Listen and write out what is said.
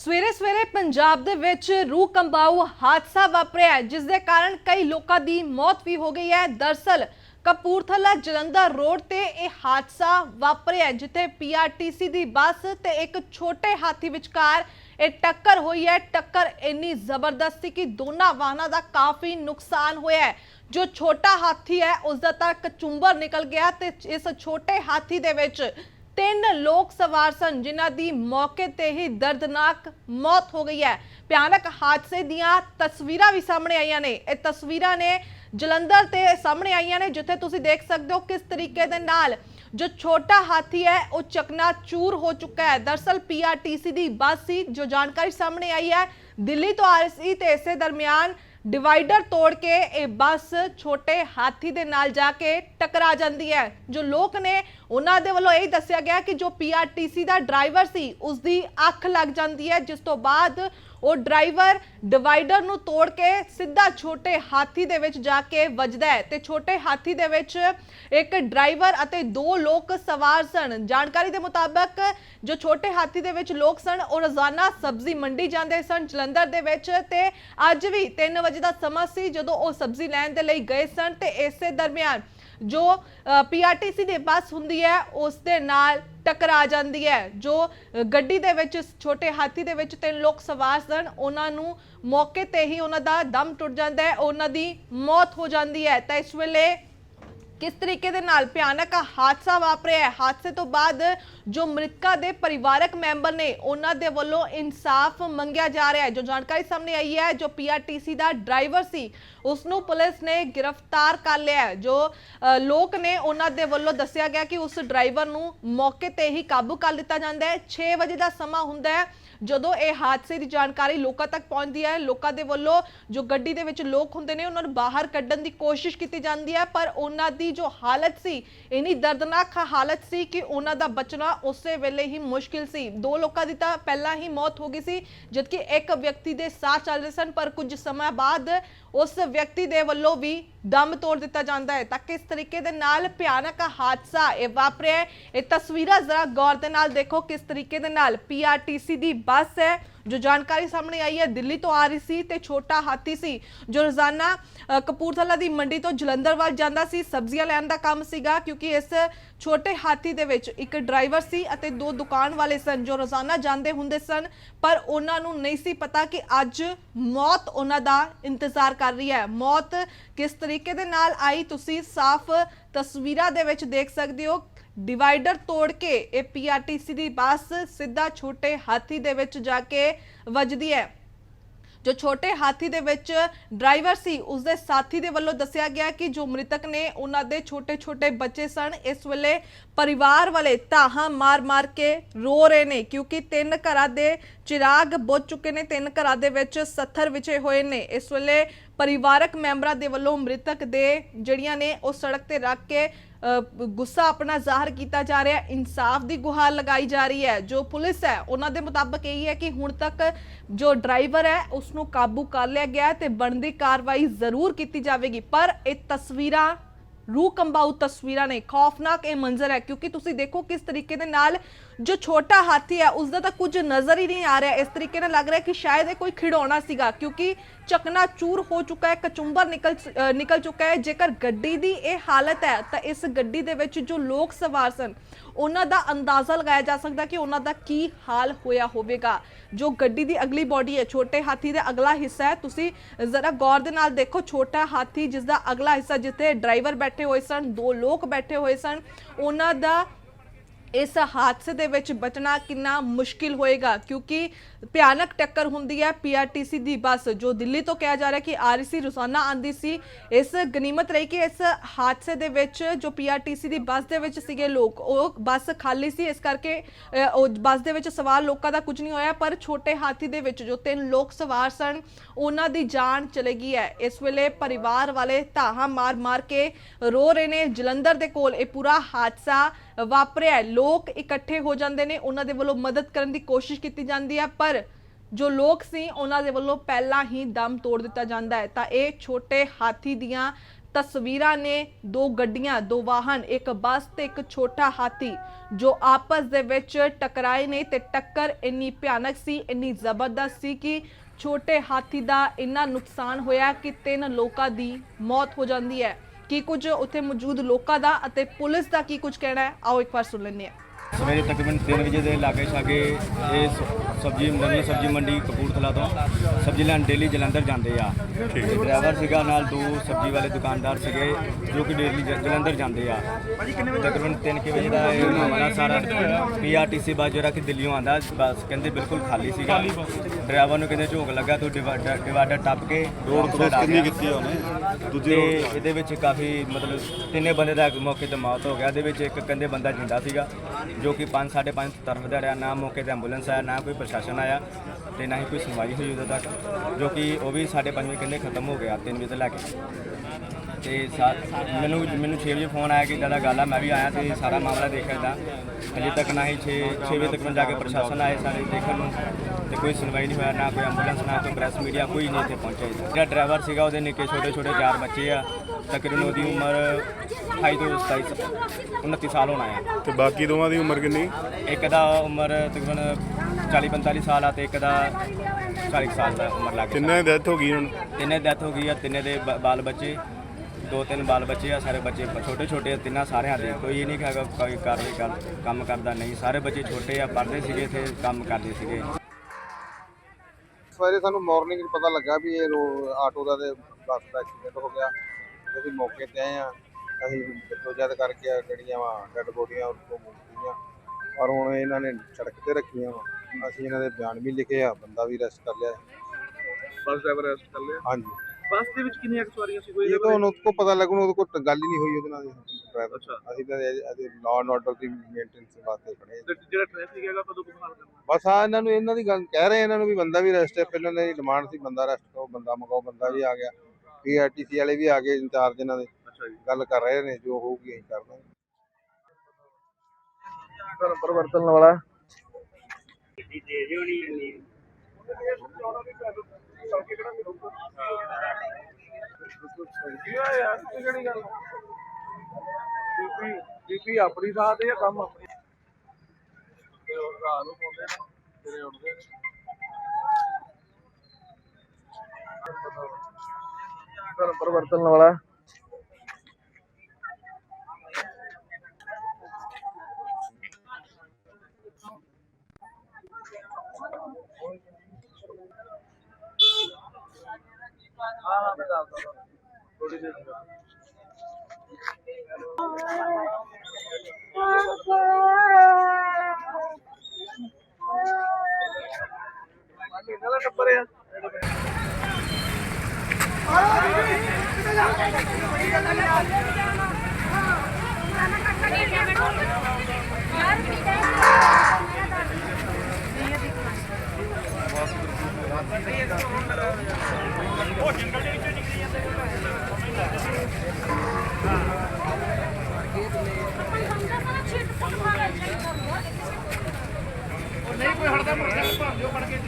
ਸਵੇਰੇ ਸਵੇਰੇ ਪੰਜਾਬ ਦੇ ਵਿੱਚ ਰੂਹ ਕੰਬਾਊ ਹਾਦਸਾ ਵਾਪਰਿਆ ਹੈ, ਜਿਸ ਦੇ ਕਾਰਨ ਕਈ ਲੋਕਾਂ ਦੀ ਮੌਤ ਵੀ ਹੋ ਗਈ ਹੈ। ਦਰਸਲ ਕਪੂਰਥਲਾ ਜਲੰਧਰ ਰੋਡ ਤੇ ਇਹ ਹਾਦਸਾ ਵਾਪਰਿਆ ਹੈ, ਜਿੱਥੇ ਪੀਆਰਟੀਸੀ ਦੀ ਬੱਸ ਤੇ ਇੱਕ ਛੋਟੇ ਹਾਥੀ ਵਿਚਕਾਰ ਇਹ ਟੱਕਰ ਹੋਈ ਹੈ। ਟੱਕਰ ਇੰਨੀ ਜ਼ਬਰਦਸਤ ਸੀ ਕਿ ਦੋਨਾਂ ਵਾਹਨਾਂ ਦਾ ਕਾਫੀ ਨੁਕਸਾਨ ਹੋਇਆ ਹੈ। ਜੋ ਛੋਟਾ ਹਾਥੀ ਹੈ ਉਸ ਦਾ ਤਾਂ ਕਚੁੰਬਰ ਨਿਕਲ ਗਿਆ ਤੇ ਇਸ ਛੋਟੇ ਹਾਥੀ ਦੇ ਵਿੱਚ ਤਿੰਨ ਲੋਕ ਸਵਾਰ ਸਨ, ਜਿਨ੍ਹਾਂ ਦੀ ਮੌਕੇ ਤੇ ਹੀ ਦਰਦਨਾਕ ਮੌਤ ਹੋ ਗਈ ਹੈ। ਭਿਆਨਕ ਹਾਦਸੇ ਦੀਆਂ ਤਸਵੀਰਾਂ ਵੀ ਸਾਹਮਣੇ ਆਈਆਂ ਨੇ। ਇਹ ਤਸਵੀਰਾਂ ਨੇ ਜਲੰਧਰ ਤੇ ਸਾਹਮਣੇ ਆਈਆਂ ਨੇ, ਜਿੱਥੇ ਤੁਸੀਂ ਦੇਖ ਸਕਦੇ ਹੋ ਕਿਸ ਤਰੀਕੇ ਦੇ ਨਾਲ ਜੋ ਛੋਟਾ ਹਾਥੀ ਹੈ, ਉਹ ਚਕਨਾ ਚੂਰ ਹੋ ਚੁੱਕਾ ਹੈ। ਦਰਸਲ ਪੀਆਰਟੀਸੀ ਦੀ ਬੱਸ ਸੀ, ਜੋ ਜਾਣਕਾਰੀ ਸਾਹਮਣੇ ਆਈ ਹੈ। ਦਿੱਲੀ ਤੋਂ ਆ ਰਹੀ ਸੀ ਤੇ ਇਸੇ ਦਰਮਿਆਨ ਡਿਵਾਈਡਰ ਤੋੜ ਕੇ ਇਹ ਬੱਸ ਛੋਟੇ ਹਾਥੀ ਦੇ ਨਾਲ ਜਾ ਕੇ ਟਕਰਾ ਜਾਂਦੀ ਹੈ। ਜੋ ਲੋਕ ਨੇ ਉਹਨਾਂ ਦੇ ਵੱਲੋਂ ਇਹ ਦੱਸਿਆ ਗਿਆ ਕਿ ਜੋ ਪੀਆਰਟੀਸੀ ਦਾ ਡਰਾਈਵਰ ਸੀ ਉਸ ਦੀ ਅੱਖ ਲੱਗ ਜਾਂਦੀ ਹੈ, ਜਿਸ ਤੋਂ ਬਾਅਦ ਉਹ ਡਰਾਈਵਰ ਡਿਵਾਈਡਰ ਨੂੰ ਤੋੜ ਕੇ ਸਿੱਧਾ ਛੋਟੇ ਹਾਥੀ ਦੇ ਵਿੱਚ ਜਾ ਕੇ ਵੱਜਦਾ ਹੈ ਤੇ ਛੋਟੇ ਹਾਥੀ ਦੇ ਵਿੱਚ ਇੱਕ ਡਰਾਈਵਰ ਅਤੇ ਦੋ ਲੋਕ ਸਵਾਰ ਸਨ। ਜਾਣਕਾਰੀ ਦੇ ਮੁਤਾਬਕ ਜੋ ਛੋਟੇ ਹਾਥੀ ਦੇ ਵਿੱਚ ਲੋਕ ਸਨ, ਉਹ ਰੋਜ਼ਾਨਾ ਸਬਜ਼ੀ ਮੰਡੀ ਜਾਂਦੇ ਸਨ, ਜਲੰਧਰ ਦੇ ਵਿੱਚ ਤੇ ਅੱਜ ਵੀ 3 ਵਜੇ ਦਾ ਸਮਾਂ ਸੀ ਜਦੋਂ ਉਹ ਸਬਜ਼ੀ ਲੈਣ ਦੇ ਲਈ ਗਏ ਸਨ ਤੇ ਇਸੇ ਦਰਮਿਆਨ ਜੋ ਪੀਆਰਟੀਸੀ ਦੀ ਬੱਸ ਹੁੰਦੀ ਹੈ, ਉਸ ਦੇ ਨਾਲ ਟਕਰਾ ਜਾਂਦੀ ਹੈ। ਜੋ ਗੱਡੀ ਦੇ ਵਿੱਚ, ਛੋਟੇ ਹਾਥੀ ਦੇ ਵਿੱਚ ਤਿੰਨ ਲੋਕ ਸਵਾਰ ਸਨ, ਉਹਨਾਂ ਨੂੰ ਮੌਕੇ ਤੇ ਹੀ ਉਹਨਾਂ ਦਾ ਦਮ ਟੁੱਟ ਜਾਂਦਾ ਹੈ, ਉਹਨਾਂ ਦੀ ਮੌਤ ਹੋ ਜਾਂਦੀ ਹੈ। ਤਾਂ ਇਸ ਵੇਲੇ ਕਿਸ ਤਰੀਕੇ ਦੇ ਨਾਲ ਭਿਆਨਕ ਹਾਦਸਾ ਵਾਪਰਿਆ ਹੈ? ਹਾਦਸੇ ਤੋਂ ਬਾਅਦ ਜੋ ਮ੍ਰਿਤਕਾ ਦੇ ਪਰਿਵਾਰਕ ਮੈਂਬਰ ਨੇ, ਉਹਨਾਂ ਦੇ ਵੱਲੋਂ ਇਨਸਾਫ ਮੰਗਿਆ ਜਾ ਰਿਹਾ ਹੈ। ਜੋ ਜਾਣਕਾਰੀ ਸਾਹਮਣੇ ਆਈ ਹੈ, ਜੋ ਪੀਆਰਟੀਸੀ ਦਾ ਡਰਾਈਵਰ ਸੀ ਉਸ ਨੂੰ ਪੁਲਿਸ ਨੇ ਗ੍ਰਿਫਤਾਰ ਕਰ ਲਿਆ ਹੈ। ਜੋ ਲੋਕ ਨੇ, ਉਹਨਾਂ ਦੇ ਵੱਲੋਂ ਦੱਸਿਆ ਗਿਆ ਕਿ ਉਸ ਡਰਾਈਵਰ ਨੂੰ ਮੌਕੇ ਤੇ ਹੀ ਕਾਬੂ ਕਰ ਲਿੱਤਾ ਜਾਂਦਾ ਹੈ। 6 ਵਜੇ ਦਾ ਸਮਾਂ ਹੁੰਦਾ ਹੈ। ਜਦੋਂ ਇਹ ਹਾਦਸੇ ਦੀ ਜਾਣਕਾਰੀ ਲੋਕਾਂ ਤੱਕ ਪਹੁੰਚਦੀ ਹੈ, ਲੋਕਾਂ ਦੇ ਵੱਲੋਂ ਜੋ ਗੱਡੀ ਦੇ ਵਿੱਚ ਲੋਕ ਹੁੰਦੇ ਨੇ, ਉਹਨਾਂ ਨੂੰ ਬਾਹਰ ਕੱਢਣ ਦੀ ਕੋਸ਼ਿਸ਼ ਕੀਤੀ ਜਾਂਦੀ ਹੈ, ਪਰ ਉਹਨਾਂ ਦੀ ਜੋ ਹਾਲਤ ਸੀ, ਇਨੀ ਦਰਦਨਾਕ ਹਾਲਤ ਸੀ ਕਿ ਉਹਨਾਂ ਦਾ ਬਚਣਾ ਉਸੇ ਵੇਲੇ ਹੀ ਮੁਸ਼ਕਿਲ ਸੀ। ਦੋ ਲੋਕਾਂ ਦੀ ਤਾਂ ਪਹਿਲਾਂ ਹੀ ਮੌਤ ਹੋ ਗਈ ਸੀ, ਜਦਕਿ ਇੱਕ ਵਿਅਕਤੀ ਦੇ ਸਾਹ ਚੱਲ ਰਹੇ ਸਨ, ਪਰ ਕੁਝ ਸਮਾਂ ਬਾਅਦ ਉਸ ਵਿਅਕਤੀ ਦੇ ਵੱਲੋਂ ਵੀ ਦਮ ਤੋੜ ਦਿੱਤਾ ਜਾਂਦਾ ਹੈ ਤਾਂ ਕਿਸ ਤਰੀਕੇ ਦੇ ਨਾਲ ਭਿਆਨਕ ਹਾਦਸਾ ਇਹ ਵਾਪਰਿਆ ਹੈ। ਇਹ ਤਸਵੀਰਾਂ ਜ਼ਰਾ ਗੌਰ ਦੇ ਨਾਲ ਦੇਖੋ ਕਿਸ ਤਰੀਕੇ ਦੇ ਨਾਲ ਪੀਆਰਟੀਸੀ ਦੀ ਬੱਸ ਹੈ ਜੋ ਜਾਣਕਾਰੀ ਸਾਹਮਣੇ ਆਈ ਹੈ, ਦਿੱਲੀ ਤੋਂ ਆ ਰਹੀ ਸੀ ਤੇ ਛੋਟਾ ਹਾਥੀ ਸੀ, ਜੋ ਰੋਜ਼ਾਨਾ ਕਪੂਰਥਲਾ ਦੀ ਮੰਡੀ ਤੋਂ ਜਲੰਧਰ ਵੱਲ ਜਾਂਦਾ ਸੀ, ਸਬਜ਼ੀਆਂ ਲੈਣ ਦਾ ਕੰਮ ਸੀਗਾ, ਕਿਉਂਕਿ ਇਸ ਛੋਟੇ ਹਾਥੀ ਦੇ ਵਿੱਚ ਇੱਕ ਡਰਾਈਵਰ ਸੀ ਅਤੇ ਦੋ ਦੁਕਾਨ ਵਾਲੇ ਸਨ ਜੋ ਰੋਜ਼ਾਨਾ ਜਾਂਦੇ ਹੁੰਦੇ ਸਨ, ਪਰ ਉਹਨਾਂ ਨੂੰ ਨਹੀਂ ਸੀ ਪਤਾ ਕਿ ਅੱਜ ਮੌਤ ਉਹਨਾਂ ਦਾ ਇੰਤਜ਼ਾਰ ਕਰ ਰਹੀ ਹੈ। ਮੌਤ ਕਿਸ ਤਰੀਕੇ ਦੇ ਨਾਲ ਆਈ, ਤੁਸੀਂ ਸਾਫ਼ ਤਸਵੀਰਾਂ ਦੇ ਵਿੱਚ ਦੇਖ ਸਕਦੇ ਹੋ। ਡਿਵਾਈਡਰ ਤੋੜ ਕੇ ਇਹ ਪੀਆਰਟੀਸੀ ਦੀ ਬੱਸ ਸਿੱਧਾ ਛੋਟੇ ਹਾਥੀ ਦੇ ਵਿੱਚ ਜਾ ਕੇ ਵੱਜਦੀ ਹੈ। ਜੋ ਛੋਟੇ ਹਾਥੀ ਦੇ ਵਿੱਚ ਡਰਾਈਵਰ ਸੀ ਉਸ ਦੇ ਸਾਥੀ ਦੇ ਵੱਲੋਂ ਦੱਸਿਆ ਗਿਆ ਕਿ ਜੋ ਮ੍ਰਿਤਕ ਨੇ, ਉਹਨਾਂ ਦੇ ਛੋਟੇ-ਛੋਟੇ ਬੱਚੇ ਸਨ। ਇਸ ਵੇਲੇ ਪਰਿਵਾਰ ਵਾਲੇ ਤਾਹਾਂ ਮਾਰ-ਮਾਰ ਕੇ ਰੋ ਰਹੇ ਨੇ, ਕਿਉਂਕਿ ਤਿੰਨ ਘਰਾਂ ਦੇ ਚਿਰਾਗ ਬੁੱਝ ਚੁੱਕੇ ਨੇ, ਤਿੰਨ ਘਰਾਂ ਦੇ ਵਿੱਚ ਸੱਥਰ ਵਿਛੇ ਹੋਏ ਨੇ। ਇਸ ਵੇਲੇ ਪਰਿਵਾਰਕ ਮੈਂਬਰਾਂ ਦੇ ਵੱਲੋਂ ਮ੍ਰਿਤਕ ਦੇ ਜਿਹੜੀਆਂ ਨੇ ਉਹ ਸੜਕ ਤੇ ਰੱਖ ਕੇ ਗੁੱਸਾ ਆਪਣਾ ਜ਼ਾਹਰ ਕੀਤਾ ਜਾ ਰਿਹਾ ਹੈ, ਇਨਸਾਫ ਦੀ ਗੁਹਾਰ ਲਗਾਈ ਜਾ ਰਹੀ ਹੈ। ਜੋ ਪੁਲਿਸ ਹੈ, ਉਹਨਾਂ ਦੇ ਮੁਤਾਬਕ ਇਹ ਹੈ ਕਿ ਹੁਣ ਤੱਕ ਜੋ ਡਰਾਈਵਰ ਹੈ ਉਸ ਨੂੰ ਕਾਬੂ ਕਰ ਲਿਆ ਗਿਆ ਹੈ ਤੇ ਬਣਦੀ ਕਾਰਵਾਈ ਜ਼ਰੂਰ ਕੀਤੀ ਜਾਵੇਗੀ। ਪਰ ਇਹ ਤਸਵੀਰਾਂ, ਰੂਹ ਕੰਬਾਊ ਤਸਵੀਰਾਂ ਨੇ। ਖੌਫਨਾਕ ਇਹ ਮੰਜ਼ਰ ਹੈ, ਕਿਉਂਕਿ ਤੁਸੀਂ ਦੇਖੋ ਕਿਸ ਤਰੀਕੇ ਦੇ ਨਾਲ ਜੋ ਛੋਟਾ ਹਾਥੀ ਹੈ ਉਸ ਦਾ ਤਾਂ ਕੁਝ ਨਜ਼ਰ ਹੀ ਨਹੀਂ ਆ ਰਿਹਾ। ਇਸ ਤਰੀਕੇ ਨਾਲ ਲੱਗ ਰਿਹਾ ਕਿ ਸ਼ਾਇਦ ਇਹ ਕੋਈ ਖਿਡੌਣਾ ਸੀਗਾ, ਕਿਉਂਕਿ ਚਕਨਾ ਚੂਰ ਹੋ ਚੁੱਕਾ ਹੈ, ਕਚੁੰਬਰ ਨਿਕਲ ਨਿਕਲ ਚੁੱਕਾ ਹੈ। ਜੇਕਰ ਗੱਡੀ ਦੀ ਇਹ ਹਾਲਤ ਹੈ, ਤਾਂ ਇਸ ਗੱਡੀ ਦੇ ਵਿੱਚ ਜੋ ਲੋਕ ਸਵਾਰ ਸਨ, ਉਹਨਾਂ ਦਾ ਅੰਦਾਜ਼ਾ ਲਗਾਇਆ ਜਾ ਸਕਦਾ ਕਿ ਉਹਨਾਂ ਦਾ ਕੀ ਹਾਲ ਹੋਇਆ ਹੋਵੇਗਾ। ਜੋ ਗੱਡੀ ਦੀ ਅਗਲੀ ਬਾਡੀ ਹੈ, ਛੋਟੇ ਹਾਥੀ ਦਾ ਅਗਲਾ ਹਿੱਸਾ ਹੈ। ਤੁਸੀਂ ਜ਼ਰਾ ਗੌਰ ਦੇ ਨਾਲ ਦੇਖੋ, ਛੋਟਾ ਹਾਥੀ ਜਿਸ ਦਾ ਅਗਲਾ ਹਿੱਸਾ ਜਿੱਥੇ ਡਰਾਈਵਰ ਬੈਠੇ ਹੋਏ ਸਨ, ਦੋ ਲੋਕ ਬੈਠੇ ਹੋਏ ਸਨ, ਉਹਨਾਂ ਦਾ ਇਸ ਹਾਦਸੇ ਦੇ ਵਿੱਚ ਬਚਣਾ ਕਿੰਨਾ ਮੁਸ਼ਕਿਲ ਹੋਏਗਾ? ਕਿਉਂਕਿ ਭਿਆਨਕ ਟੱਕਰ ਹੁੰਦੀ ਹੈ ਪੀਆਰਟੀਸੀ ਦੀ ਬੱਸ, ਜੋ ਦਿੱਲੀ ਤੋਂ ਕਿਹਾ ਜਾ ਰਿਹਾ ਕਿ ਆ ਰਹੀ ਸੀ ਰੋਜ਼ਾਨਾ ਆਂਦੀ ਸੀ। ਇਸ ਗਨੀਮਤ ਰਹੀ ਕਿ ਇਸ ਹਾਦਸੇ ਦੇ ਵਿੱਚ ਜੋ ਪੀਆਰਟੀਸੀ ਦੀ ਬੱਸ ਦੇ ਵਿੱਚ ਸੀਗੇ ਲੋਕ, ਉਹ ਬੱਸ ਖਾਲੀ ਸੀ। ਇਸ ਕਰਕੇ ਉਹ ਬੱਸ ਦੇ ਵਿੱਚ ਸਵਾਰ ਲੋਕਾਂ ਦਾ ਕੁਝ ਨਹੀਂ ਹੋਇਆ, ਪਰ ਛੋਟੇ ਹਾਥੀ ਦੇ ਵਿੱਚ ਜੋ ਤਿੰਨ ਲੋਕ ਸਵਾਰ ਸਨ, ਉਹਨਾਂ ਦੀ ਜਾਨ ਚਲੇ ਗਈ ਹੈ। ਇਸ ਵੇਲੇ ਪਰਿਵਾਰ ਵਾਲੇ ਧਾਹਾਂ ਮਾਰ-ਮਾਰ ਕੇ ਰੋ ਰਹੇ ਨੇ। ਜਲੰਧਰ ਦੇ ਕੋਲ ਇਹ ਪੂਰਾ ਹਾਦਸਾ ਵਾਪਰਿਆ ਲੋਕ ਇਕੱਠੇ ਹੋ ਜਾਂਦੇ ਨੇ, ਉਹਨਾਂ ਦੇ ਵੱਲੋਂ ਮਦਦ ਕਰਨ ਦੀ ਕੋਸ਼ਿਸ਼ ਕੀਤੀ ਜਾਂਦੀ ਹੈ, ਪਰ ਜੋ ਲੋਕ ਸੀ, ਉਹਨਾਂ ਦੇ ਵੱਲੋਂ ਪਹਿਲਾਂ ਹੀ ਦਮ ਤੋੜ ਦਿੱਤਾ ਜਾਂਦਾ ਹੈ। ਤਾਂ ਇਹ ਛੋਟੇ ਹਾਥੀ ਦੀਆਂ ਤਸਵੀਰਾਂ ਨੇ, ਦੋ ਗੱਡੀਆਂ, ਦੋ ਵਾਹਨ, ਇੱਕ ਬੱਸ ਤੇ ਇੱਕ ਛੋਟਾ ਹਾਥੀ, ਜੋ ਆਪਸ ਦੇ ਵਿੱਚ ਟਕਰਾਏ ਨੇ ਤੇ ਟੱਕਰ ਇੰਨੀ ਭਿਆਨਕ ਸੀ, ਇੰਨੀ ਜ਼ਬਰਦਸਤ ਸੀ ਕਿ ਛੋਟੇ ਹਾਥੀ ਦਾ ਇੰਨਾ ਨੁਕਸਾਨ ਹੋਇਆ ਕਿ ਤਿੰਨ ਲੋਕਾਂ ਦੀ ਮੌਤ ਹੋ ਜਾਂਦੀ ਹੈ। ਕੀ ਕੁਝ ਉੱਥੇ ਮੌਜੂਦ ਲੋਕਾਂ ਦਾ ਅਤੇ ਪੁਲਿਸ ਦਾ ਕੀ ਕੁਝ ਕਹਿਣਾ ਹੈ? ਆਓ ਇੱਕ ਵਾਰ ਸੁਣ ਲੈਂਦੇ ਹਾਂ। ਸਵੇਰੇ ਤਕਰੀਬਨ 3 ਵਜੇ ਦੇ ਲਾਗੇ ਛਾਗੇ ਇਹ ਸਬਜ਼ੀ ਨਵੀਂ ਸਬਜ਼ੀ ਮੰਡੀ ਕਪੂਰਥਲਾ ਤੋਂ ਸਬਜ਼ੀ ਲੈਣ ਡੇਲੀ ਜਲੰਧਰ ਜਾਂਦੇ ਆ। ਡਰਾਈਵਰ ਸੀਗਾ ਨਾਲ ਦੋ ਸਬਜ਼ੀ ਵਾਲੇ ਦੁਕਾਨਦਾਰ ਸੀਗੇ ਜੋ ਕਿ ਡੇਲੀ ਜਲੰਧਰ ਜਾਂਦੇ ਆ। ਤਕਰੀਬਨ 3 ਵਜੇ ਦਾ ਇਹ ਮਾਮਲਾ ਸਾਰਾ ਪੀਆਰਟੀਸੀ ਬੱਸ ਜਿਹੜਾ ਕਿ ਦਿੱਲੀੋਂ ਆਂਦਾ ਬੱਸ ਕਹਿੰਦੇ ਬਿਲਕੁਲ ਖਾਲੀ ਸੀਗਾ। ਡਰਾਈਵਰ ਨੂੰ ਕਹਿੰਦੇ ਝੋਕ ਲੱਗਾ ਤੂੰ ਡਿਵਾਈਡਰ ਡਿਵਾਈਡਰ ਟੱਪ ਕੇ ਰੋਡ ਕ੍ਰੋਸ ਕਿੰਨੀ। ਕੀਤੀ ਉਹਨੇ? ਦੂਜੀ ਤੇ ਇਹਦੇ ਵਿੱਚ ਕਾਫੀ ਮਤਲਬ ਤਿੰਨੇ ਬੰਦੇ ਦਾ ਮੌਕੇ ਤੇ ਮੌਤ ਹੋ ਗਿਆ ਇਹਦੇ ਵਿੱਚ ਇੱਕ ਕਹਿੰਦੇ ਬੰਦਾ ਜਿੰਦਾ ਸੀਗਾ ਜੋ ਕਿ 5 5.5 ਤਰਫ ਦਾ ਰਿਹਾ ਨਾ ਮੌਕੇ ਤੇ ਐਂਬੂਲੈਂਸ ਆਇਆ ਨਾ ਕੋਈ ਪ੍ਰਸ਼ਾਸਨ ਆਇਆ ਤੇ ਨਾ ਹੀ ਕੋਈ ਸੁਣਵਾਈ ਹੋਈ ਉਦੋਂ ਤੱਕ ਜੋ ਕਿ ਉਹ ਵੀ 5:30 ਵਜੇ ਕਹਿੰਦੇ ਖਤਮ ਹੋ ਗਿਆ 3 ਵਜੇ ਤੋਂ ਲੈ ਕੇ। ਤੇ ਸਾ- ਮੈਨੂੰ ਮੈਨੂੰ 6 ਵਜੇ ਫੋਨ ਆਇਆ ਕਿ ਦਾਦਾ ਗੱਲ ਆ ਮੈਂ ਵੀ ਆਇਆ ਤੇ ਸਾਰਾ ਮਾਮਲਾ ਦੇਖਿਆ ਦਾ ਅਜੇ ਤੱਕ ਨਾ ਹੀ 6 6 ਵਜੇ ਤੱਕ ਜਾ ਕੇ ਪ੍ਰਸ਼ਾਸਨ ਆਏ ਸਾਰੇ ਦੇਖਣ ਨੂੰ ਤੇ ਕੋਈ ਸੁਣਵਾਈ ਨਹੀਂ ਹੋਇਆ ਨਾ ਕੋਈ ਐਂਬੂਲੈਂਸ ਨਾ ਕੋਈ ਪ੍ਰੈਸ ਮੀਡੀਆ ਕੋਈ ਨਹੀਂ ਇੱਥੇ ਪਹੁੰਚਿਆ ਜੀ। ਜਿਹੜਾ ਡਰਾਈਵਰ ਸੀਗਾ ਉਹਦੇ ਨਿੱਕੇ ਛੋਟੇ ਛੋਟੇ ਚਾਰ ਬੱਚੇ ਆ। ਤਕਰੀਬਨ ਉਹਦੀ ਉਮਰ 28 ਤੋਂ 27 29 ਸਾਲ ਹੋਣਾ ਆ ਤੇ ਬਾਕੀ ਦੋਵਾਂ ਦੀ ਉਮਰ ਕਿੰਨੀ? ਇੱਕ ਦਾ ਉਮਰ ਤਕਰੀਬਨ 40 45 ਸਾਲ ਆ ਤੇ ਇੱਕ ਦਾ 40 ਸਾਲ ਦਾ ਉਮਰ ਲੱਗ ਕਿੰਨੇ ਡੈਥ ਹੋ ਗਈ ਹੁਣ? ਤਿੰਨੇ ਡੈਥ ਹੋ ਗਈ ਆ ਤਿੰਨੇ ਦੇ ਬ- ਬਾਲ ਬੱਚੇ। ਦੋ ਤਿੰਨ ਬਾਲ ਬੱਚੇ ਆ ਸਾਰੇ ਬੱਚੇ ਛੋਟੇ ਛੋਟੇ ਆ ਤਿੰਨਾਂ ਸਾਰਿਆਂ ਦੇ। ਕੋਈ ਇਹ ਨਹੀਂ ਹੈਗਾ ਕੋਈ ਕਰ ਕੰਮ ਕਰਦਾ ਨਹੀਂ। ਸਾਰੇ ਬੱਚੇ ਛੋਟੇ ਆ ਪੜ੍ਹਦੇ ਸੀਗੇ ਇੱਥੇ ਕੰਮ ਕਰਦੇ ਸੀਗੇ। ਸਵੇਰੇ ਸਾਨੂੰ ਮਾਰਨਿੰਗ ਪਤਾ ਲੱਗਾ ਵੀ ਇਹ ਰੋ- ਆਟੋ ਦਾ ਤੇ ਬੱਸ ਦਾ ਐਕਸੀਡੈਂਟ ਹੋ ਗਿਆ। ਅਸੀਂ ਮੌਕੇ ਤੇ ਆਏ ਆ। ਅਸੀਂ ਜਦੋਜਦ ਕਰਕੇ ਆ ਜਿਹੜੀਆਂ ਵਾ ਡੈਡ ਬੋਡੀਆਂ ਉੱਥੋਂ ਮੁੱਕੀਆਂ ਪਰ ਹੁਣ ਇਹਨਾਂ ਨੇ ਸੜਕ ਤੇ ਰੱਖੀਆਂ ਵਾ। ਅਸੀਂ ਇਹਨਾਂ ਦੇ ਬਿਆਨ ਵੀ ਲਿਖੇ ਆ ਬੰਦਾ ਵੀ ਅਰੈਸਟ ਕਰ ਲਿਆ। ਬੱਸ ਡਰਾਈਵਰ ਅਰੈਸਟ ਕਰ ਲਿਆ? ਹਾਂਜੀ। ਬੱਸ ਦੇ ਵਿੱਚ ਕਿੰਨੀਆਂ ਕੁ ਸਵਾਰੀਆਂ ਸੀ ਕੋਈ ਇਹ ਤਾਂ ਉਹਦੇ ਕੋਲ ਪਤਾ ਲੱਗੂ ਉਹਦੇ ਕੋਲ ਗੱਲ ਹੀ ਨਹੀਂ ਹੋਈ ਉਹਦੇ ਨਾਲ ਡਰਾਈਵਰ ਅੱਛਾ। ਅਸੀਂ ਤਾਂ ਇਹਦੇ ਲਾਅ ਐਂਡ ਆਰਡਰ ਦੀ ਮੇਨਟੇਨੈਂਸ ਵਾਸਤੇ ਖੜੇ ਹਾਂ। ਤੇ ਜਿਹੜਾ ਟ੍ਰੈਫਿਕ ਹੈਗਾ ਕਦੋਂ ਕੁ ਬਹਾਲ ਕਰਨਾ? ਬਸ ਆ ਇਹਨਾਂ ਨੂੰ ਇਹਨਾਂ ਦੀ ਗੱਲ ਕਹਿ ਰਹੇ ਇਹਨਾਂ ਨੂੰ ਵੀ ਬੰਦਾ ਵੀ ਅਰੈਸਟ ਹੈ ਪਹਿਲਾਂ ਇਹਨਾਂ ਦੀ ਡਿਮਾਂਡ ਸੀ ਬੰਦਾ ਅਰੈਸਟ ਕਰੋ ਬੰਦਾ ਮਗਾਓ ਬੰਦਾ ਵੀ ਆ ਗਿਆ। ਪੀਆਰਟੀਸੀ ਵਾਲੇ ਵੀ ਆ ਗਏ ਇੰਚਾਰਜ ਇਹਨਾਂ ਦੇ। ਅੱਛਾ ਜੀ। ਗੱਲ ਕਰ ਰਹੇ ਨੇ ਜੋ ਹੋਊਗੀ ਅਸੀਂ ਕਰ ਦਾਂਗੇ। ਧਰਮ ਪਰਿਵਰਤਨ ਵਾਲਾ। ਬੀਪੀ ਬੀਪੀ ਆਪਣੀ ਥਾਂ ਤੇ ਜਾਂ ਕੰਮ ਆਪਣੀ? ਤੇ ਉਹ ਰਾਤ ਨੂੰ ਪਾਉਂਦੇ ਨੇ ਤੇਰੇ ਉੱਠਦੇ ਨੇ। ਧਰਮ ਪਰਿਵਰਤਨ ਵਾਲਾ। ਹਾਂ। ਹਾਂ ਮੈਂ ਦੱਸਦਾ ਥੋੜੀ ਦੇਰ ਇਹਨਾਂ ਦਾ ਨੰਬਰ ਆ ਉਹ ਜੰਗਲ ਦੇ ਵਿੱਚੋਂ ਨਿਕਲੀ ਜਾਂਦੇ ਉਹ ਨਹੀਂ ਕੋਈ ਹੜਦਾ ਮੁਰਗਾ ਭਾਂਜੋ ਫੜ ਕੇ